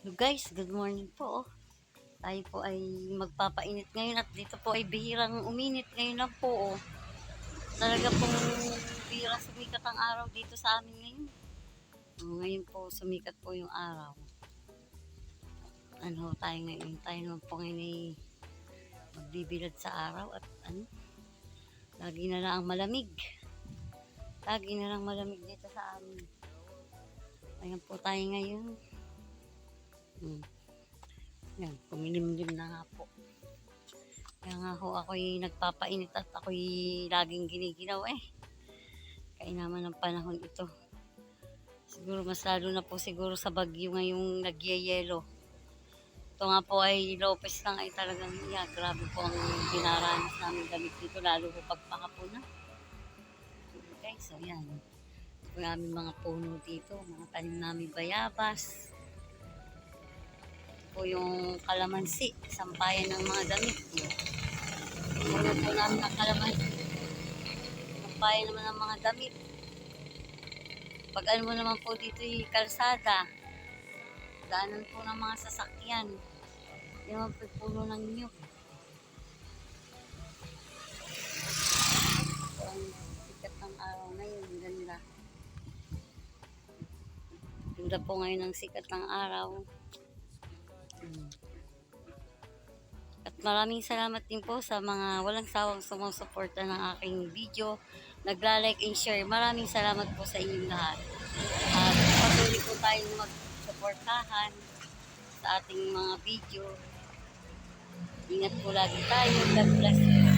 Hello guys, good morning po. Tayo po ay magpapainit ngayon at dito po ay bihirang uminit ngayon lang po. Oh. Talaga pong bihirang sumikat ang araw dito sa amin ngayon. Oh, ngayon po sumikat po yung araw. Ano tayo ngayon? Tayo naman po ngayon ay magbibilad sa araw at ano, lagi na lang malamig. Lagi na lang malamig dito sa amin. Ayan po tayo ngayon. Hmm. Yan, kumilimlim na nga po. Kaya nga ho, ako'y nagpapainit at ako'y laging giniginaw eh. Kaya naman ng panahon ito. Siguro mas lalo na po siguro sa bagyo ngayong nagyayelo. Ito nga po ay Lopez lang ay talagang yeah, grabe po ang dinaranas namin damit dito lalo po pagpakapon na. Okay, so yan. Ito po yung aming mga puno dito, mga tanim namin bayabas po yung kalamansi, sampayan ng mga damit. Puno po namin ng kalamansi. Sampayan naman ng mga damit. Pag ano mo naman po dito yung kalsada, daanan po ng mga sasakyan. Hindi naman po puno ng nyug. Ito ang sikat ng araw ngayon, ganda. Ganda po ngayon ang sikat ng araw. At maraming salamat din po sa mga walang sawang sumusuporta ng aking video. Nagla-like and share. Maraming salamat po sa inyong lahat. At patuloy po tayong magsuportahan sa ating mga video. Ingat po lagi tayo. God bless you.